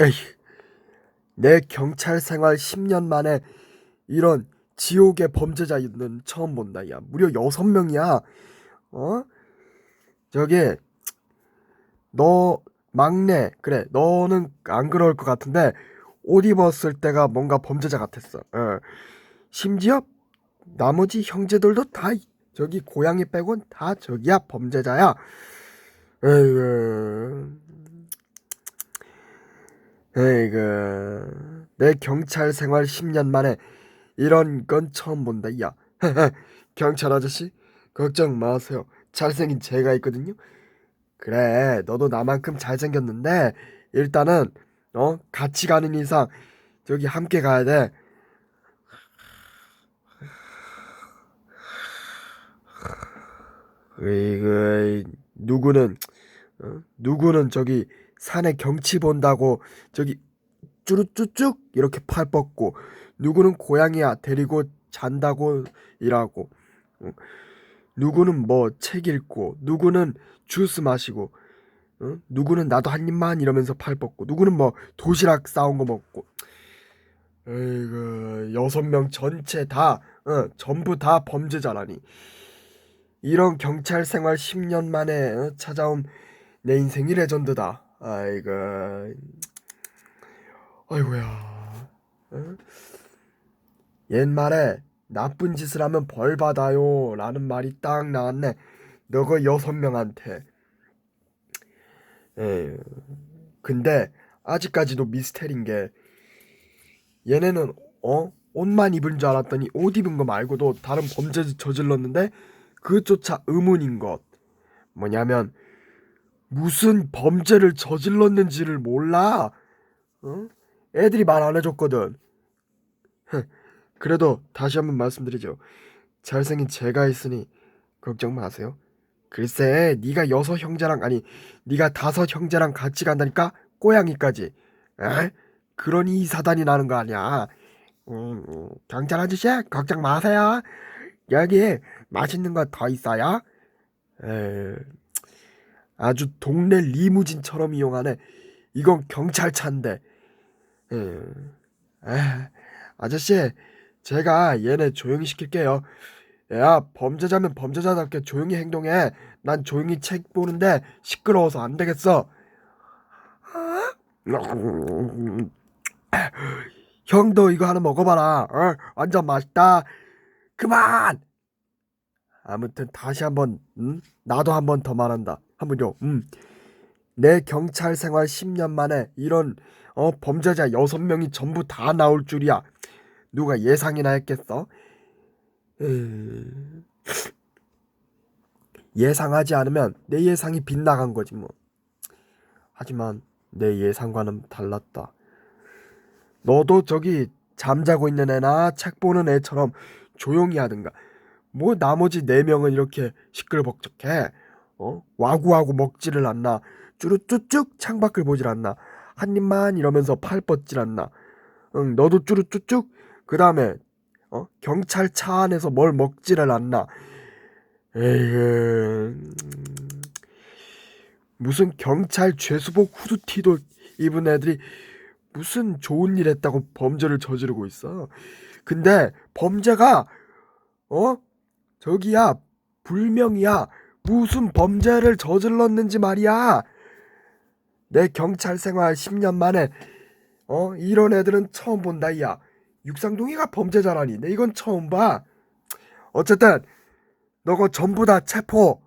에이, 내 경찰 생활 10년 만에 이런 지옥의 범죄자는 처음 본다. 야, 무려 여섯 명이야. 어? 저기 너 막내 그래 너는 안 그럴 것 같은데 옷 입었을 때가 뭔가 범죄자 같았어. 어. 심지어 나머지 형제들도 다 저기 고양이 빼곤 다 저기야 범죄자야. 에이그 에이 그 내 경찰 생활 10년 만에 이런 건 처음 본다. 야 경찰 아저씨 걱정 마세요. 잘생긴 제가 있거든요. 그래 너도 나만큼 잘생겼는데 일단은 어 같이 가는 이상 저기 함께 가야 돼. 으이그 누구는 어? 누구는 저기 산에 경치 본다고 저기 쭈루쭈쭉 이렇게 팔 뻗고 누구는 고양이야 데리고 잔다고 일하고 어? 누구는 뭐 책 읽고 누구는 주스 마시고 어? 누구는 나도 한 입만 이러면서 팔 뻗고 누구는 뭐 도시락 싸온 거 먹고 에이그 여섯 명 전체 다 어, 전부 다 범죄자라니 이런 경찰 생활 10년 만에 어, 찾아온 내 인생이 레전드다 아이고. 아이고야. 어? 옛말에 나쁜 짓을 하면 벌 받아요 라는 말이 딱 나왔네. 너가 여섯 명한테. 에 근데 아직까지도 미스테리인 게 얘네는 어? 옷만 입은 줄 알았더니 옷 입은 거 말고도 다른 범죄를 저질렀는데 그조차 의문인 것. 뭐냐면 무슨 범죄를 저질렀는지를 몰라? 어? 애들이 말 안 해줬거든. 그래도 다시 한번 말씀드리죠. 잘생긴 제가 있으니 걱정 마세요. 글쎄 네가 여섯 형제랑 아니 네가 다섯 형제랑 같이 간다니까 고양이까지. 에? 그러니 이 사단이 나는 거 아니야. 음, 음, 경찰 아저씨 걱정 마세요. 여기 맛있는 거 더 있어요? 에, 아주 동네 리무진처럼 이용하네. 이건 경찰차인데. 에, 에, 아저씨, 제가 얘네 조용히 시킬게요. 야, 범죄자면 범죄자답게 조용히 행동해. 난 조용히 책 보는데 시끄러워서 안 되겠어. 형도 이거 하나 먹어봐라. 어, 완전 맛있다. 그만! 아무튼 다시 한번 음? 나도 한번 더 말한다. 한번요. 음. 내 경찰 생활 10년 만에 이런 어 범죄자 6명이 전부 다 나올 줄이야. 누가 예상이나 했겠어? 음... 예상하지 않으면 내 예상이 빗나간 거지 뭐. 하지만 내 예상과는 달랐다. 너도 저기 잠자고 있는 애나 책 보는 애처럼 조용히 하든가. 뭐 나머지 네 명은 이렇게 시끌벅적해. 어? 와구와구 먹지를 않나. 쭈루쭈쭉 창밖을 보질 않나. 한 입만 이러면서 팔 뻗질 않나. 응, 너도 쭈루쭈쭉. 그 다음에 어? 경찰 차 안에서 뭘 먹지를 않나. 에이그 무슨 경찰 죄수복 후드티도 입은 애들이 무슨 좋은 일 했다고 범죄를 저지르고 있어. 근데 범죄가 어? 저기야 불명이야 무슨 범죄를 저질렀는지 말이야. 내 경찰 생활 10년 만에 어 이런 애들은 처음 본다 야. 육상동이가 범죄자라니. 내 이건 처음 봐. 어쨌든 너거 전부 다 체포